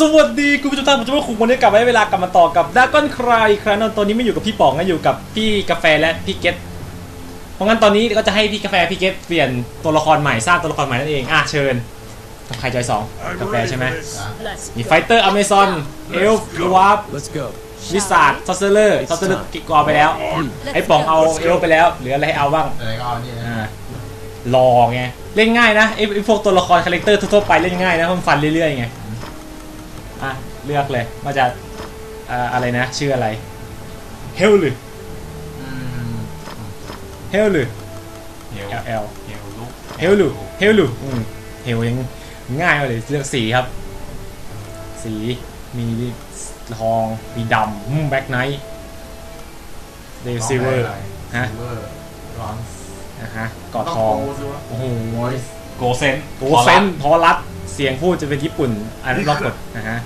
สวัสดีคุณผู้ชมท่านผมจะมาคุมวันนี้กลับไว้เวลากลับมาต่อกับด a ก้อนครายอีกครั้งนึงตอนนี้ไม่อยู่กับพี่ป๋องนะอยู่กับพี่กาแฟและพี่เกตเพราะงั้นตอนนี้ก็จะให้พี่กาแฟพี่เกตเปลี่ยนตัวละครใหม่สร้างตัวละครใหม่นั่นเองอะเชิญกับใครจอยสองกาแฟใช่ไหม Let's มีไฟเตอร์อเมซอนเอลฟ์วาร์ป Let's go. วิสาดซอสเซอร์ซอสเซอร์กิกอไปแล้วไอ้ป๋องเอาเอลไปแล้วเหลืออะไรให้เอาบ้างอะไรก็เอานี่นะอ่ารอไงเล่นง่ายนะไอ้ไอ้พวกตัวละครคาแรคเตอร์ทั่วๆไปเล่นง่ายนะเพราะมันฟันเรื่อยๆไง อะเลือกเลยว่าจะอ่าอะไรนะชื่ออะไรเฮลหรืออืมเฮลหรือ เฮล L L เฮลลูกเฮลหรือเฮลหรืออืมเฮลยังง่ายเลยเลือกสีครับ สีมีทองมีดำแบ็กไนท์เดลซิเวอร์ฮะซิลเวอร์รอนนะฮะกอดทองโอ้โหวอยซ์โกเซนโกเซนพอรัด เสียงพูดจะเป็นญี่ปุ่น อันล็อกกดนะฮะ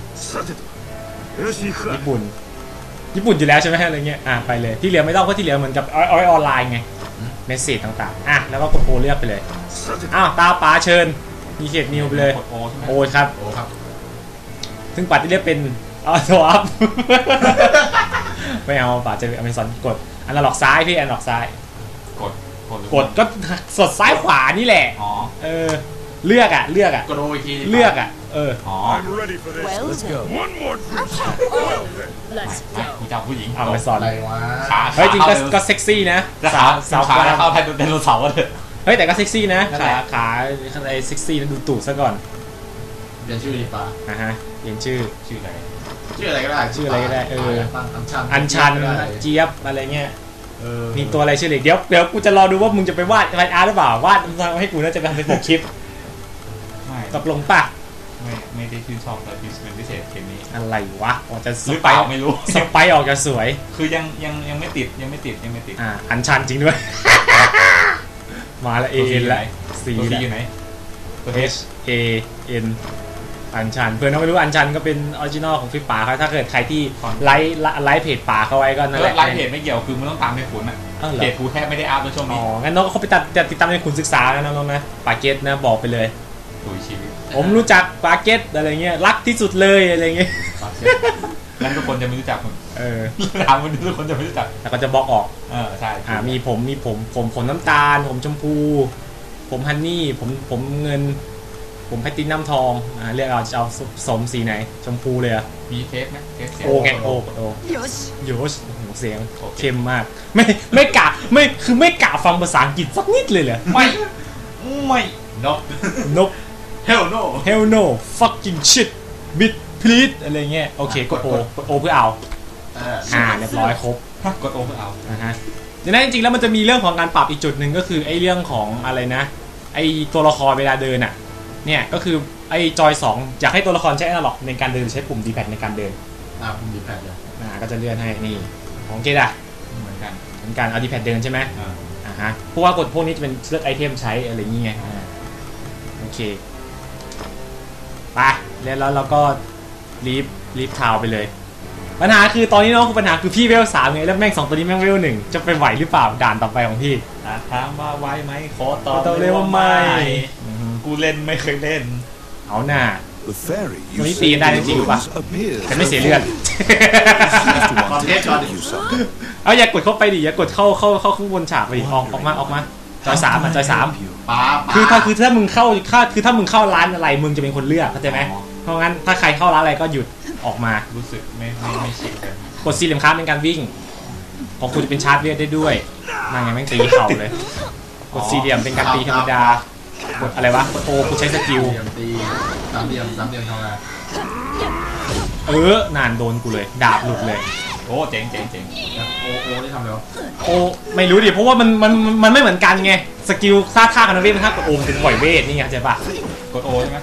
ญี่ปุ่น ญี่ปุ่นอยู่แล้วใช่ไหมอะไรเงี้ยอะไปเลยที่เหลือไม่ต้องเพราะที่เหลือเหมือนกับออยออนไลน์ไงเมสเซจต่างๆอะแล้วก็กดโอเรียกไปเลยอ้าวตาป้าเชิญมีเขตนิวไปเลยโอใช่ครับโอครับ ซึ่งปัดที่เรียกเป็นออโต้อัพไม่เอาป่าจะเอเมซอนกด อันหลอกซ้ายพี่อันหลอกซ้าย กด กดก็สดซ้ายขวานี่แหละ อ๋อ เออ เลือกอะ เลือกอะ กดโออีกทีเลือกอะ เออ อ๋อ I'm ready for this Well Let's then. go. one more drink well then ไม่ Let's ไม่ go. กูจะเอาผู้หญิงเอาไปสอนอะไรวะขาเฮ้ยจริงก็ขาก็เซ็กซี่นะจะสาขาวสาวขากลางเข้าแทนไดโนเสาร์เลย เฮ้ยแต่ก็เซ็กซี่นะนั่นแหขาละ ขาข้างในเซ็กซี่นะดูตูดซะก่อนเปลี่ยนชื่อดีป่ะนะฮะเปลี่ยนชื่อ ชื่ออะไรชื่ออะไรก็ได้ชื่ออะไรก็ได้เออ ตั้งอันชันอันชันก็ได้เจี๊ยบอะไรเงี้ยเออมีตัวอะไรชื่อเหล็กเดี๋ยวเดี๋ยวกูจะรอดูว่ามึงจะไปวาดไฟอาร์หรือเปล่าวาดให้กูน่าจะไปทำเป็นปกคลิป ไม่ตกลงป่ะไม่ไม่ได้ชื่นชอบแต่เป็นพิเศษเกมนี้อะไรวะออกจะสหรือไปเปล่าไม่รู้สไปออกจะสวย คือยังยังยังไม่ติดยังไม่ติดยังไม่ติดอ่าอันชันจริงด้วย มาละเอตัวเอ็นยู่ไหละสีตัวละที่อยู่ไหนตัว H A N อันชัน เพื่อนเขาไม่รู้อันชันก็เป็นออริจินอลของฟิป่าเขาถ้าเกิดใครที่ไลฟ์ไลฟ์เพจป่าเขาไว้ก็นั่นแหละไลฟ์เพจไม่เกี่ยวคือมึงต้องตามในขุนอะอ้าวเหรอเพจกูแทบไม่ได้อัพในช่วงอ๋นี้องั้นน้องก็เขาไปตัดติดตามในขุนศึกษานะน้องๆนะปาเกตนะบอกไปเลย ตุยชีวิตผมรู้จักปาเกตอะไรเงี้ยรักที่สุดเลยอะไรเงี้ยปากเสียแล้วทุกคนจะไม่รู้จักมึงเออถามมันทุกคนจะไม่รู้จักแล้วก็จะบล็อกออกเออใช่อ่ามีผมมีผมผมผมน้ำตาล ผมชมพู ผมฮันนี่ผมผมเงิน ผมแพตตินัมทองอ่าเรียกเอาจะเอาสมสีไหน ชมพูเลยอะมีเทปไหมเทปเสียงโอแกโอโอよしโยชโอ้โหเสียงโอเคเข้มมาก ไม่ไม่กะไม่คือไม่กะฟังภาษาอังกฤษสักนิดเลยเหรอไม่ไม่นกนก hell no hell no fucking shit bit please อะไรเงี้ยโอเคกดโอกดโอเพื่อเอาเอออ่าเรียบร้อยครบกดโอเพื่อเอานะฮะดังนั้นจริงๆแล้วมันจะมีเรื่องของการปรับอีกจุดหนึ่งก็คือไอ้เรื่องของอะไรนะ ไอ้ตัวละครเวลาเดินอะเนี่ยก็คือไอ้จอย2อยากให้ตัวละครใช้อนาล็อกในการเดินใช้ปุ่ม D-pad ในการเดินอ่าผมดีแพดเลยอ่าก็จะเลื่อนให้นี่ของเจดอะเหมือนกันเหมือนกันเอา D-pad เดินใช่ไหมอ่าอ่าฮะเพราะว่ากดพวกนี้จะเป็นเลือกไอเทมใช้อะไรอย่างเงี้ยอ่าโอเค ไปแล้วแล้วเราก็รีบรีบทาวไปเลย ปัญหาคือตอนนี้น้องคือปัญหาคือพี่เวลสามไงแล้วแม่งสองตัวนี้แม่งเวลหนึ่งจะไปไหวหรือเปล่าด่านต่อไปของพี่อะถามว่าไวไหมขอตอบขอตอบเลยว่าไม่กูเล่นไม่เคยเล่น เอาหน้า The fairy Well, you you see see in that the in Jingle ruins appears แต่ไม่เสียเลือด seems to want to Yes, tell Johnny. you something. เอาอย่ากดเข้าไปดิอย่ากดเข้าเข้าเข้าข้างบนฉากไปดิออกออกมาออกมา จอยสามอะจอยสามป้าป้าคือถ้าคือถ้ามึงเข้าค่าคือถ้ามึงเข้าร้านอะไรมึงจะเป็นคนเลือกเข้าใจไหมอ๋อเพราะงั้นถ้าใครเข้าร้านอะไรก็หยุดออกมารู้สึกไม่ไม่ไม่ชินเลยกดสี่เหลี่ยมค้าเป็นการวิ่ง ของคุณจะเป็นชาร์จเลือดได้ด้วยนั่นไงแม่งตีเข่าเลยกดสี่เหลี่ยมเป็นการตีธรรมดากดอะไรวะกดโอกูใช้สกิลเหลี่ยมตีสามเหลี่ยมสามเหลี่ยมทำอะไรเออนานโดนกูเลย ดาบหลุดเลย โอ้เจ๋งเจ๋งเจ๋งโอโอนี่ทำอะไรวะโอไม่รู้ดิเพราะว่ามันมันมันไม่เหมือนกันไงสกิลท่าท่ากันนะเวทมันท่ากดโอมนเป็นปล่อยเวทนี่ไงเข้าใจปะกดโอใช่ไหม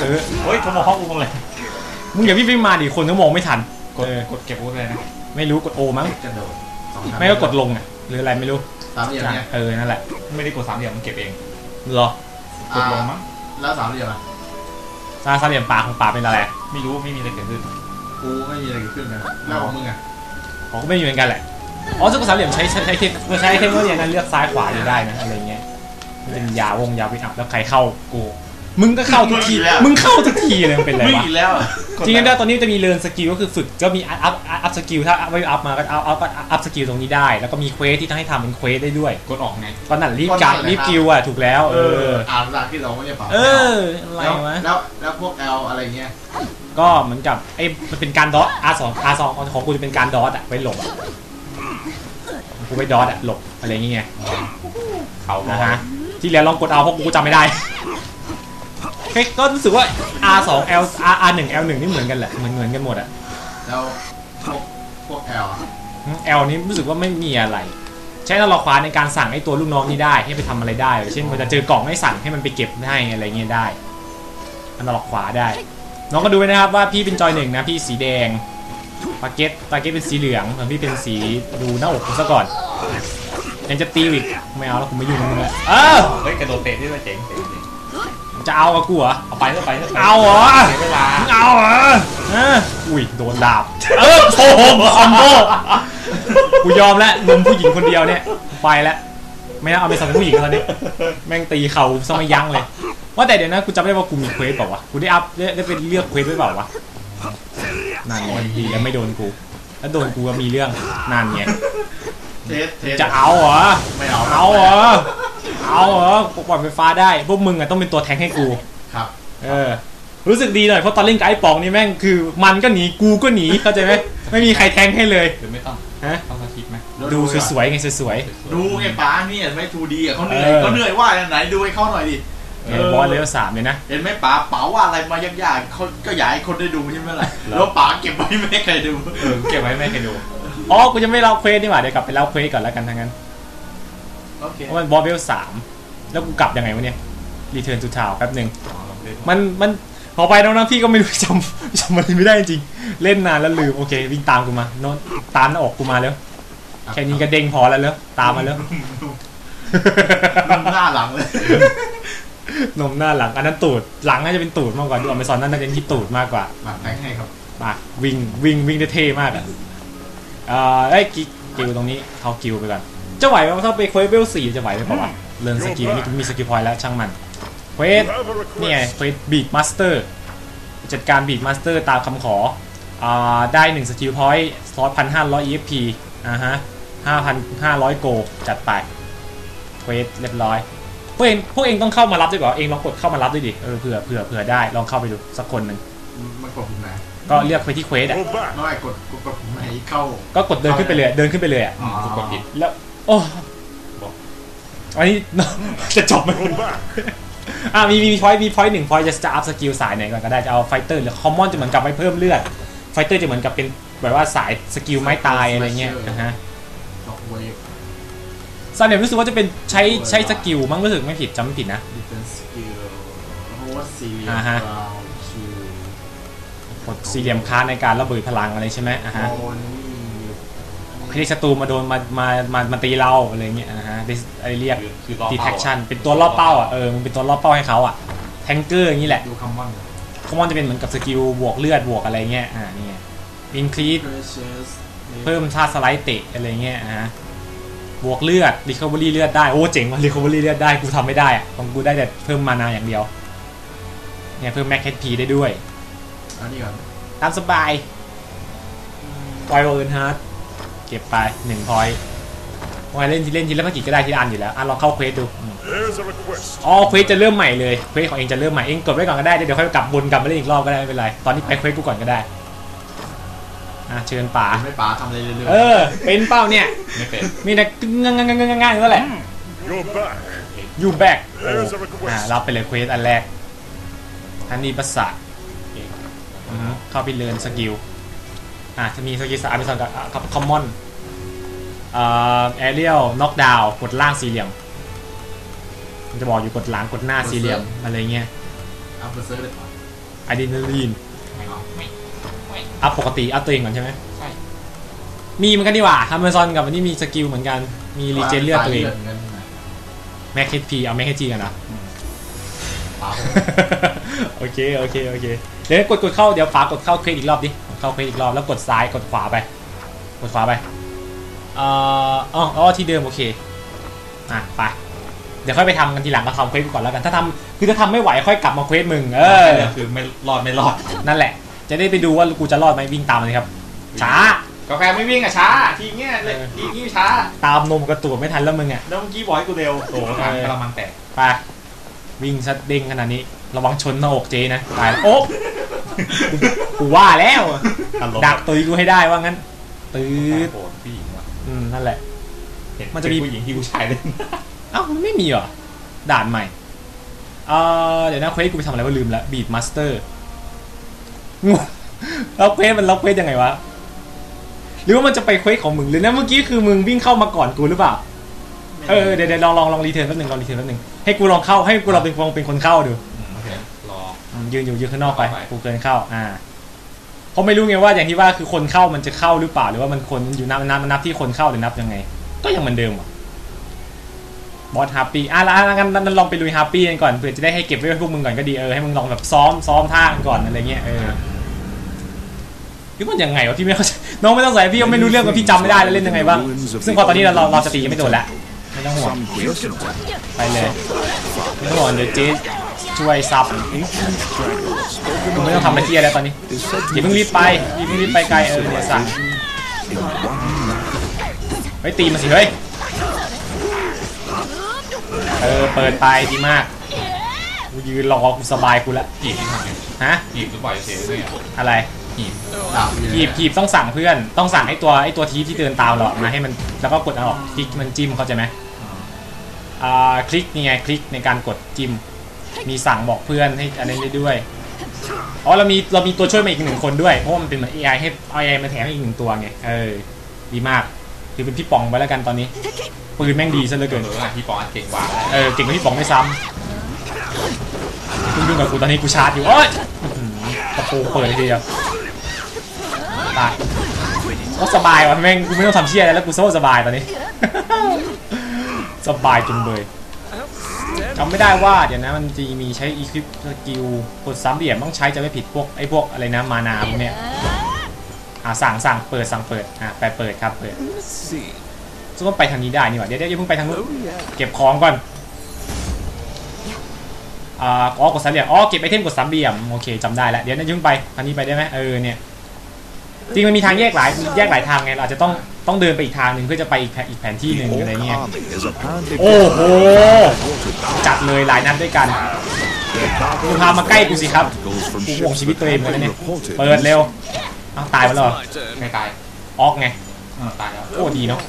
เออเฮ้ยโทรมาห้องกูเลยมึงอย่าวิ่งไปมาดิคนก็มองไม่ทันกดเออกดเก็บอาวุธเลยนะไม่รู้กดโอมั้งกระโดดสองชั้นไม่ก็กดลงอะหรืออะไรไม่รู้สามเหลี่ยมเนี่ยเออนั่นแหละไม่ได้กดสามเหลี่ยมมันเก็บเองเหรอกดลงมั้งแล้วสามเหลี่ยมอะซาซาเหลี่ยมปลาของปลาเป็นอะไรไม่รู้ไม่มีอะไรเกิดขึ้นกูไม่มีอะไรเกิดขึ้นนะแล้วของมึงอะ ของก็ไม่มีเหมือนกันแหละอ๋อซึ่งสามเหลี่ยมใช้ใช้ใช้เทคใช้เทคโนโลยีนั้นเลือกซ้ายขวาอยู่ได้นะอะไรเงี้ยมันจะมียาวงยาววิอัพแล้วใครเข้ากูมึงก็เข้าทุกทีมึงอีกแล้วมึงเข้าทุกทีเลยมันเป็นไรมึงวะอีกแล้วอะจริงๆแล้วตอนนี้จะมีเรียนสกิลก็คือฝึกก็มีอัพอัพสกิลถ้าไม่อัพมาก็อัพอัพอัพสกิลตรงนี้ได้ แล้วก็มีเควสที่ต้องให้ทำเป็นเควสได้ด้วยกดออกไงตอนนั้นรีบการรีบกิลอะถูกแล้ว เอออ่านภาษาอังกฤษเราไม่ได้เปล่าเอออะไรแล้ววะแล้วแล้วพวก L อะไรเงี้ย ก็เหมือนกับไอ้มันเป็นการดอท R2 R2 ของกูจะเป็นการดอทอะไปหลบอะกูไปดอทอะหลบอะไรอย่างเงี้ยเขาบอนะกฮะที่แล้วลองกดเอาเพราะกูจำไม่ได้เฮ้ยก็รู้สึกว่า R2 L R R1 L1 นี่เหมือนกันแหละเหมือนเหมือนกันหมดอะแล้วพวกพวก L อะ L นี้รู้สึกว่าไม่มีอะไร ใช้นาฬิกาในการสั่งไอ้ตัวลูกน้องนี้ได้ให้ไปทำอะไรได้ เช่นมันจะเจอกล่องให้สั่งให้มันไปเก็บให้อะไรเงี้ยได้อันนาฬิกาได้ น้องก็ดูไว้นะครับว่าพี่เป็นจอยหนึ่งนะพี่สีแดงปาเก็ตปาเก็ตเป็นสีเหลืองส่วนพี่เป็นสีดูหน้าอกผมซะก่อนยังจะตีอีกไม่เอาแล้วผมไม่ยุ่งกับมึงแล้วเออเฮ้ยกระโดดเตะได้ด้วยเจ๋งเจ๋งเจ๋งจะเอากับกูเหรอเอาไปเถอะไปเถอะไปเอาเหรอเสียเวลามึงเอาเหรอเอออุ้ยโดนดาบเออโอ้โหคอมโบกูยอมแล้วนมผู้หญิงคนเดียวเนี่ยไปแล้วไม่น่าเอาไปสั่งผู้หญิงแล้วนี่แม่งตีเขาซะไม่ยั้งเลย ว่าแต่เดี๋ยวนะกูจำไม่ได้ว่ากูมีเควสเปล่าวะกูได้อัพได้ได้เป็นเลือกเควสไว้เปล่าวะนั่นไงดีแล้วไม่โดนกูแล้วโดนกูก็มีเรื่องนั่นไงเทสเทสจะเอาเหรอไม่เอาเอาเหรอเอาเหรอปล่อยไฟฟ้าได้พวกมึงอะต้องเป็นตัวแทงให้กูครับ เออ รู้สึกดีหน่อยเพราะตอนเล่นกับไอ้ปองนี่แม่งคือ มันก็หนีกูก็หนีเข้าใจไหมไม่มีใครแทงให้เลยหรือไม่ต้องฮะต้องสคริปต์ไหมดูสวยๆไงสวยดูไงป้านี่เห็นไหมทูดีอะเขาเหนื่อยเออเขาเหนื่อยว่าอันไหนดูให้เขาหน่อยดิๆไอ้ บอสเลเวลสามเลยนะ เห็นไหมป๋าเป๋าว่าอะไรมายากๆเขาก็อยากให้คนได้ดูใช่ไหมล่ะแล้วป๋าเก็บไว้ไม่ให้ใครดูเออเก็บไว้ไม่เคยดูอ๋อกูจะไม่เล่าเควสนี่หว่าเดี๋ยวกลับไปเล่าเควสก่อนแล้วกันทั้งนั้นโอเคเพราะมันบอสเลเวลสามแล้วกูกลับยังไงวะเนี่ยรีเทิร์นทูทาวแป๊บหนึ่งอ๋อลองเล่นมันมันพอไปน้องๆพี่ก็ไม่รู้จำจำมันไม่ได้จริงเล่นนานแล้วลืมโอเควิ่งตามกูมาโน้นตามหน้าอกกูมาแล้วแค่นี้ก็เด้งพอแล้วแล้วตามมาแล้วนุ่มหน้าหลังเลย นมหน้าหลัง อันนั้นตูดหลังน่าจะเป็นตูดมากกว่าดูอเมซอนนั่นน่าจะเป็นที่ตูดมากกว่ามาแทงให้ครับมาวิ่งวิ่งวิ่งได้เท่มากอะเอ่อไอ้ยกิกิวตรงนี้เขากิวไปก่อนจะไหวไหมว่าถ้าไปเควสเวลสี่จะไหวไหมเปล่าวะเรียนสกิลนี่กูมีสกิลพอยต์แล้วช่างมันเควสนี่ไงเควสบีดมาสเตอร์จัดการบีดมาสเตอร์ตามคำขออ่าได้หนึ่งสกิลพอยต์สล็อตพันห้าร้อย EXP อ่าฮะห้าพันห้าร้อยโกจัดไปเควสเรียบร้อย พวกเองพวกเองต้องเข้ามารับด้วยก่อนเองลองกดเข้ามารับด้วยดิเออเผื่อเผื่อเผื่อได้ลองเข้าไปดูสักคนหนึ่งมันกดปุ่มไหนก็เรียกไปที่เควสอะ Go back. ไม่กดกดกดปุ่มไหนเข้า ก็กดเดินขึ้นไปเลยเดินขึ้นไปเลยอะอ๋อกูกดผิดแล้วโอ้อันนี้จะจบไหม Go back. อะมีมีพอยต์มีพอยต์หนึ่งพอยต์จะจะอัพสกิลสายไหนก่อนก็ได้จะเอาไฟเตอร์หรือคอมมอนจะเหมือนกับไปเพิ่มเลือดไฟเตอร์จะเหมือนกับเป็นแบบว่าสายสกิลไม้ตายอะไรเงี้ยนะฮะดอกเวฟ ซาเนี่ยรู้สึกว่าจะเป็นใช้ใช้สกิลมั้งรู้สึกไม่ผิดจำไม่ผิดนะดิเฟนสกิลโฮสซีเรียอ่าฮะบราวคิวกดสี่เหลี่ยมค้าในการระเบิดพลังอะไรใช่ไหมอะฮะโอนนี่เรียกศัตรูมาโดนมามามามาตีเราอะไรเงี้ยนะฮะไอเรียกคือคือรอเป้า detection เป็นตัวล่อเป้าอะเออมันเป็นตัวล่อเป้าให้เขาอะแทงเกอร์อย่างนี้แหละดูคำว่าคอมมอนจะเป็นเหมือนกับสกิลบวกเลือดบวกอะไรเงี้ยอ่านี่ไงอินครี precious เพิ่มท่าสไลด์เตะอะไรเงี้ยอ่าฮะ บวกเลือดรีคอเวอรี่เลือดได้ โอ้เจ๋งว่ะรีคอเวอรี่เลือดได้กูทำไม่ได้อะของกูได้แต่เพิ่มมานาอย่างเดียว เนี่ยเพิ่มแม็กเฮดพีได้ด้วยอันนี้ก่อนตามสบายปล่อยเวิร์นฮาร์ดเก็บไปหนึ่งพอยต์ว่าเล่นทีเล่นทีละภารกิจก็ได้ทีละอันอยู่แล้วอะลองเข้าเควสดูอืม There's a request. อ๋อเควสจะเริ่มใหม่เลยเควสของเองจะเริ่มใหม่เองกดไว้ก่อนก็ได้เดี๋ยวค่อยกลับบนกลับมาเล่นอีกรอบก็ได้ไม่เป็นไรตอนนี้ไปเควสกูก่อนก็ได้ อะเชิญป๋าไม่ป๋าทำอะไรเรื่อยเออ เป็นเป้าเนี่ย ไม่เป็น มีแต่งังงังงังงังงังนั่นแหละ You're back. ยูแบก There's a อ่า request. รับไปเลยเควสอันแรกอันนี้ประสาทอือฮึเข้าไปเรียนสกิล อะจะมีสกิลสามเป็นสองกับกับคอมมอนเอ่อแอเรียลน็อกดาวกดล่างสี่เหลี่ยมมันจะบอกอยู่กดหลังกดหน้าสี่เหลี่ยมอะไรเงี้ยๆอัพเบอร์เซอร์เลยป่ะอะดรีนาลีนไม่ไม่ไม่ อัพปกติอัพตัวเองก่อนใช่ไหมใช่ มีเหมือนกันดีกว่าอเมซอนกับอันนี้มีสกิลเหมือนกัน มีรีเจนเลือดตัวเองสายลืดหมืนกันนะแม็กเฮดพีเอาแม็กเฮดจีกันนะป๋าผมโอเค โอเค โอเค เดี๋ยวกดกดเข้า เดี๋ยวฝากดเข้าเควสอีกรอบดิกดเข้าเควสอีกรอบ แล้วกดซ้าย กดขวาไป กดขวาไปเอ่ออ๋ออ๋อ ที่เดิมโอเค อะ ไป เดี๋ยวค่อยไปทำกันทีหลังก็ทำเควสกูก่อนแล้วกัน ถ้าทำคือถ้าทำไม่ไหวค่อยกลับมาเควสมึง เออคือไม่รอดไม่รอด นั่นแหละ จะได้ไปดูว่ากูจะรอดไหมวิ่งตามมันเลยครับ ช้ากาแฟไม่วิ่งอะช้า ทีเงี้ยเลยเออทีงี้ช้า ตามนมกระตูดไม่ทันแล้วมึงอะแล้วเมื่อกี้บอกให้กูเร็วโอ้โหทางกระมังแตกไปวิ่งซัดเด้งขนาดนี้ ระวังชนหน้าอกเจนะตายแล้วโอ๊ะกูกูว่าแล้วอารมณ์ดักตุยกูให้ได้ว่างั้นตืโอ้ดโหผู้หญิงว่ะอืมนั่นแหละเห็นมันจะมีผู้หญิงที่ผู้ชายเล่นเอ้ามันไม่มีเหรอด่านใหม่เออเดี๋ยวนะเควสกูไปทำอะไรวะลืมละบีดมาสเตอร์ งงแล้วเควสมันล็อกเควสยังไงวะ หรือว่ามันจะไปเควสของมึงหรือนะเมื่อกี้คือมึงวิ่งเข้ามาก่อนกูหรือเปล่า เออเดี๋ยวเดี๋ยวลองลองลองรีเทิร์นแป๊บหนึงลองรีเทิร์นแป๊บหนึงให้กูลองเข้าให้กูลองเป็นลองเป็นคนเข้าดูอืมโอเครออืมยืนอยู่ยืนข้างนอกไปเข้าไปกูเกินเข้าอ่าเพราะไม่รู้ไงว่าอย่างที่ว่าคือคนเข้ามันจะเข้าหรือเปล่า หรือว่ามันคนอยู่นับนับนับที่คนเข้าหรือนับยังไง ก็ยังเหมือนเดิมอะบอสฮาร์ปี้อะแล้วอะงั้นงั้นลองไปลุยฮาร์ปี้กันก่อนเผื่อจะได้ให้เก็บไว้ให้พวกมึงก่อนก็ดีเออให้มึงลองแบบซ้อมซ้อมท่ากันก่อนอะไรเงี้ยเออ พี่มันยังไงวะพี่ไม่เข้าใจน้องไม่ต้องใส่พี่ก็ไม่รู้เรื่องว่าพี่จำไม่ได้แล้วเล่นยังไงบ้างซึ่งพอตอนนี้เราเราเราสติยังไม่โดนแล้วไม่ต้องห่วง Some personal attack. ไปเลยไม่ต้องห่วงเดี๋ยวเจ๊ช่วยซับ Ancient dragons spoken มึง of ไม่ต้องทำอะไรเที่ยแล้วตอนนี้ is said to อย่าเพิ่งรีบไปอย่าเพิ่งรีบไปไกลเออเนี่ยสั่ง in one night. เฮ้ยตีมาสิเฮ้ยเออเปิดไปดีมากกูยืนรอกูสบายกูละหีบที่ทำไงฮะหีบหรือปล่อยเสียเนี่ยอะไร หีบดาบอยู่หีบหีบต้องสั่งเพื่อน ต้องสั่งไอ้ตัวไอ้ตัวทีที่เดินตามเราอะมาให้มันแล้วก็กดเอาออกคลิกมันจิ้มเข้าใจไหมอ่าคลิกนี่ไงคลิกในการกดจิ้มมีสั่งบอกเพื่อนให้อันนี้ได้ด้วยอ๋อเรามีเรามีตัวช่วยมาอีกหนึ่งคนด้วยเพราะว่ามันเป็นเหมือน AI ให้ AI มาแถมอีกหนึ่งตัวไงเออดีมากคือเป็นพี่ป๋องไปแล้วกันตอนนี้ปืนแม่งดีซะเหลือเกิเกินนหรือว่าที่ปอนเก่งกว่าเออเก่งกว่าพี่ป๋องไม่ซ้ำคุณยุ่งกับกูตอนนี้กูชาร์จอยู่โอ้ยอื้อหือกระโปรงเปิดเลยทีเดียว ตายก็สบายว่ะแม่งกูไม่ต้องทำเชี่ยอะไรแล้วกูโซ่สบายตอนนี้ สบายจุงเบยจำไม่ได้ว่าเดี๋ยวนะมันจะมีใช้อีคลิปสกิลกดซ้ำเหลี่ยมต้องใช้จะไม่ผิดพวกไอ้พวกอะไรนะมานาพวกเนี้ยอ่าสั่งสั่งเปิดสั่งเปิดอะไปเปิดครับเปิดซึ่งต้องไปทางนี้ได้นี่หว่าเดี๋ยวเดี๋ยวย่าเพิ่งไปทางนู้นเก็บของก่อนอ่าอ๋อกดสามเหลี่ยมอ๋อเก็บไอเทมกดสามเหลี่ยมโอเคจำได้แล้วเดี๋ยวนะยุ่งไปทางนี้ไปได้ไหมเออเนี่ย จริงมันมีทางแยกหลายแยกหลายทางไงเราอาจจะต้องต้องเดินไปอีกทางหนึ่งเพื่อจะไปอีกแผนอีกแผนที่หนึ่ง The อะไร Orc เงี้ย army is apparently โอ้โห watered down. จัดเลยหลายนัดด้วยกัน Their cargo มึงพามาใกล้กูสิครับ particles from กูห่วง ships ชีวิต that ตัวเอง have เหมือนกัน been เนี่ย reported. เปิดเร็วเอาตายไปแล้วเหรอใครตายออกไงเออตายแล้วโอ้ดีเนาะ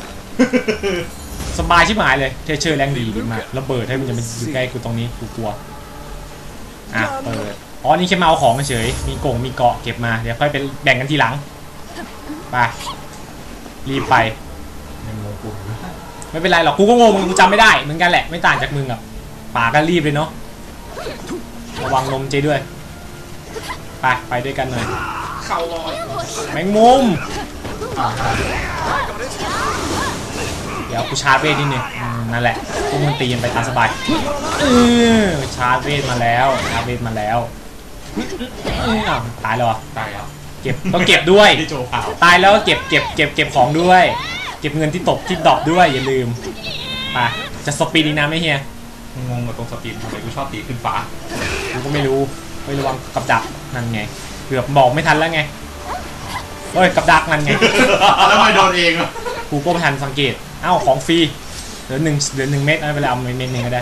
สบายชิบหายเลยเทเชอร์แรงดีดีมากระเบิดให้มันจะมาอยู่ใกล้กูตรงนี้กูกลัวอะเปิดอ๋อนี่แค่มาเอาของเฉยมีกงมีเกาะเก็บมาเดี๋ยวค่อยไปแบ่งกันทีหลัง ไปรีบไปยังงงกูไม่เป็นไรหรอกกูก็งงมึงกูจำไม่ได้เหมือนกันแหละไม่ต่างจากมึงอะป่าก็รีบเลยเนาะระวังนมเจด้วยไปไปด้วยกันหน่อยเข้าลอยแมงมุมเดี๋ยวกูชาร์จเวทนิดนึงนั่นแหละพวกมึงตีกันไปตามสบายเออชาร์จเวทมาแล้วชาร์จเวทมาแล้วตายแล้วตายแล้ว เก็บต้องเก็บด้วย ที่โจเผาตายแล้วก็เก็บเก็บเก็บเก็บของด้วย เก็บเงินที่ตกที่ดรอปด้วยอย่าลืมไปจะสปีดอีกนะไม่เฮียงงกับตรงสปีดทำไมกูชอบตีขึ้นฟ้ากูก็ไม่รู้ไม่ระวังกับดักนั่นไงเกือบบอกไม่ทันแล้วไงเฮ้ยกับดักนั่นไง แล้วไม่โดนเองวะกูก็ไม่ทันสังเกต เอ้าของฟรี เหลือหนึ่งเหลือหนึ่งเม็ดเอาไปเลยเอาเม็ดหนึ่งก็ได้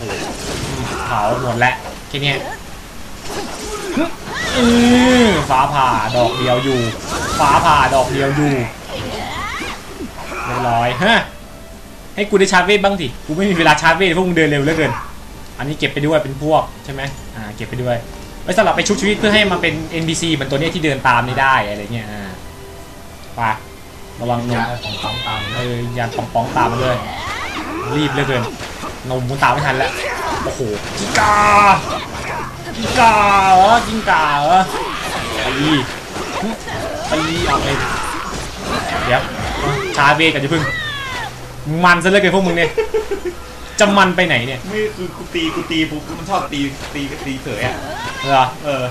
อืมเผาหมดแล้วแค่เนี้ย อือฟ้าผ่าดอกเดียวอยู่ ฟ้าผ่าดอกเดียวอยู่เรียบร้อยฮะให้กูได้ชาร์จเวทบ้างสิกูไม่มีเวลาชาร์จเวทพวกมึงเดินเร็วเหลือเกิน อันนี้เก็บไปด้วยเป็นพวกใช่ไหมอ่าเก็บไปด้วยไว้สำหรับไปชุบชีวิตเพื่อให้มันเป็น NPC เหมือนตัวเนี้ยที่เดินตามนี่ได้อะไรเงี้ยอ่าไประวังนยามของตามตามเออยันปองปองตามมาเลยรีบเหลยเกินนมกูตามไม่ทันแล้วโอ้โหกิ้งกา กิ้งกาเหรอกิ้งกาเหรอตีตีเอาไปเดี๋ยวชาเวทกันจะพึ่ง มันซะเหลยเกินพวกมึงเนี่ยจะมันไปไหนเนี่ยไม่คือกูตีกูตีปุ๊บมันชอบตีตีก็ตีเฉยอะเหรอเออ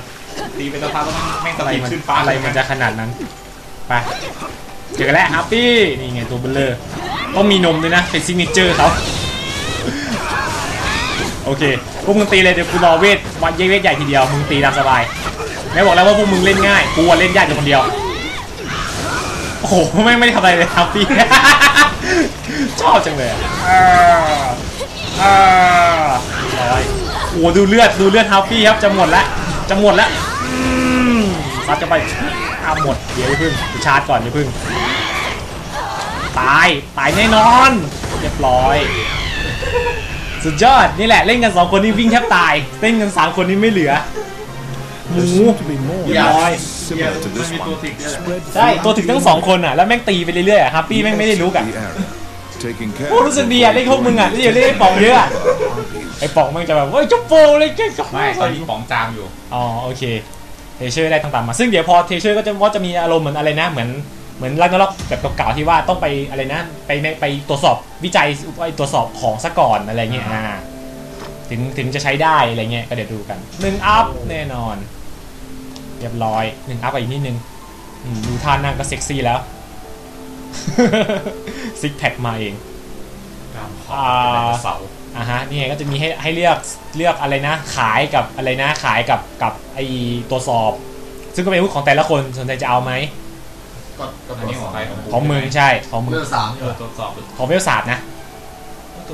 ตีไปสักพักแล้วมันแม่งสอะไรปีดมันขึ้นฟ้าอะไรมันจะขนาดนั้นไปเจอกันแล้วฮัปปี้นี่ไงตัวเบลเลอร์ต้องมีนมด้วยนะเป็นซิกเนเจอร์เขา โอเค พวกมึงตีเลยเดี๋ยวกูรอเวทวันเยเวทใหญ่ทีเดียว มึงตีตามสบายแม่บอกแล้วว่าพวกมึงเล่นง่าย กูเล่นยากอยู่คนเดียว โอ้โหแม่ไม่ได้ทำอะไรเลยฮัปปี้ชอบจังเลยอ่าอ่าร้อยโอ้โหดูเลือดดูเลือดฮัปปี้ครับจะหมดละจะหมดละอืมซัดจะไปอ้าหมดเดี๋ยวพึ่งชาร์จก่อนอย่าพึ่งตาย ตายแน่นอน เรียบร้อย สุดยอด นี่แหละเล่นกันสองคนนี่วิ่งแทบตาย เล่นกันสามคนนี่ไม่เหลือห There มู seem to be more เรียบร้อย similar to มัน this มีตัว one. ติดเนี่ย Spread ใช่ ตัวถึงทั้งสองคนอะ แล้วแม่งตีไปเรื่อยๆอะฮัปปี้แม่งไม่ได้รู้กัน the area. Taking care โอ้รู้สึกดีอะ เล่นพวกมึงอะที่เล่นไอ้ป๋องเยอะอะไอ้ป๋องมันจะแบบเฮ้ยจุ๊บโปเลยเก่งกับไม่ตอนนี้ป๋องจามอยู่ อ๋อโอเคเทเชอร์ได้ต่างๆมา ซึ่งเดี๋ยวพอเทเชอร์ก็จะว่าจะมีอารมณ์เหมือนอะไรนะ เหมือน เหมือนรักนรกแบบเก่าๆที่ว่าต้องไปอะไรนะไปไปไปตรวจสอบวิจัยไปตรวจสอบของซะก่อนอะไรเงี้ยอ่าถึงถึงจะใช้ได้อะไรเงี้ยก็เดี๋ยวดูกันหนึ่งอัพแน่นอน เรียบร้อยหนึ่งอัพไปอีกนิดนึงอืมดูท่านั่งก็เซ็กซี่แล้วซิกแพคมาเองจามขออ่าเป็นไดโนเสาร์อ่าฮะนี่ไงก็จะมีให้ให้เลือกเลือกอะไรนะ ขายกับอะไรนะขายกับกับไอตัวสอบ ซึ่งก็เป็นอาวุธของแต่ละคนสนใจจะเอาไหม ก็ก็อันนี้ของใครของของมึงใช่ของมึงเรื่องสามเออยู่อตรวจสอบของเวลศาสตร์นะ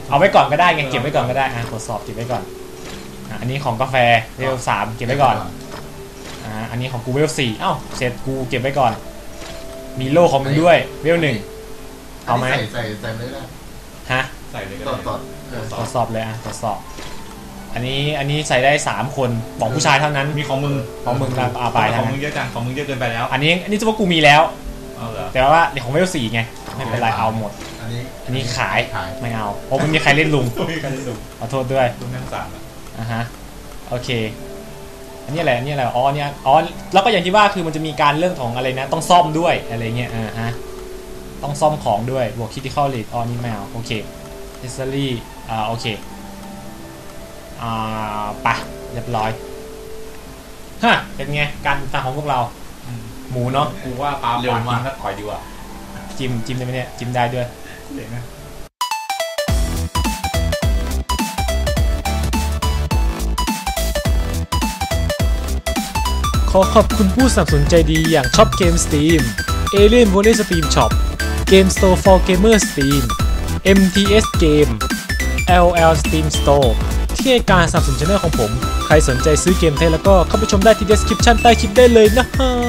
เอาไว้ก่อนก็ได้ไงเก็บไว้ก่อนก็ได้อะตรวจสอบเก็บไว้ก่อนอะอันนี้ของกาแฟเวลสามเก็บไว้ก่อนอ่าอันนี้ของกูเวลสี่เอ้าเสร็จกูเก็บไว้ก่อน มีโล่ของมึงด้วยเวลหนึ่งเอาไหมใส่ใส่ใส่เลยได้ฮะใส่เลยก็ต่อได้ต่อเออตรวจสอบเลยอะตรวจสอบ อันนี้อันนี้ใส่ได้สามคนของผู้ชายเท่านั้นมีของมึงของมึงนะเอาไปขทั้องงมึนั้งนเยอะจังของมึงเยอะเกินไปแล้วอันนี้อันนี้จะว่ากูมีแล้วเอาเหรอ แต่ว่าเดี๋ยวของเวลสี่ไงไม่เป็นไรเอาหมด อันนี้อันนี้ขายขายไม่เอาเพราะไม่มีใครเล่นลุงมีการดูขอโทษด้วยดูแม่งสามอะอะฮะโอเค อันนี้อะไรอันนี้อะไรอ๋อเนี่ยอ๋อแล้วก็อย่างที่ว่าคือมันจะมีการเรื่องของอะไรนะ ต้องซ่อมด้วยอะไรเงี้ยอ่าฮะต้องซ่อมของด้วยบวก critical rate อ๋อนี่ไม่เอาโอเค necessary อ่าโอเคอ่าไปะเรียบร้อยฮะเป็นไงการฟังของพวกเรา หมูเนาะกูว่าปลาปากกินแล้วต่อยดีกว่าจิ้มจิ้มได้ไหมเนี่ยจิ้มได้ด้วยเด็กนะขอขอบคุณผู้สนับสนุนใจดีอย่าง Shop Game Steam Alien Volley Steam Shop Game Store for Gamer Steam MTS Game LL Steam Store ที่ให้การสนับสนุนช่องของผม ใครสนใจซื้อเกมไทยแล้วก็เข้าไปชมได้ที่ description ใต้คลิปได้เลยนะครับ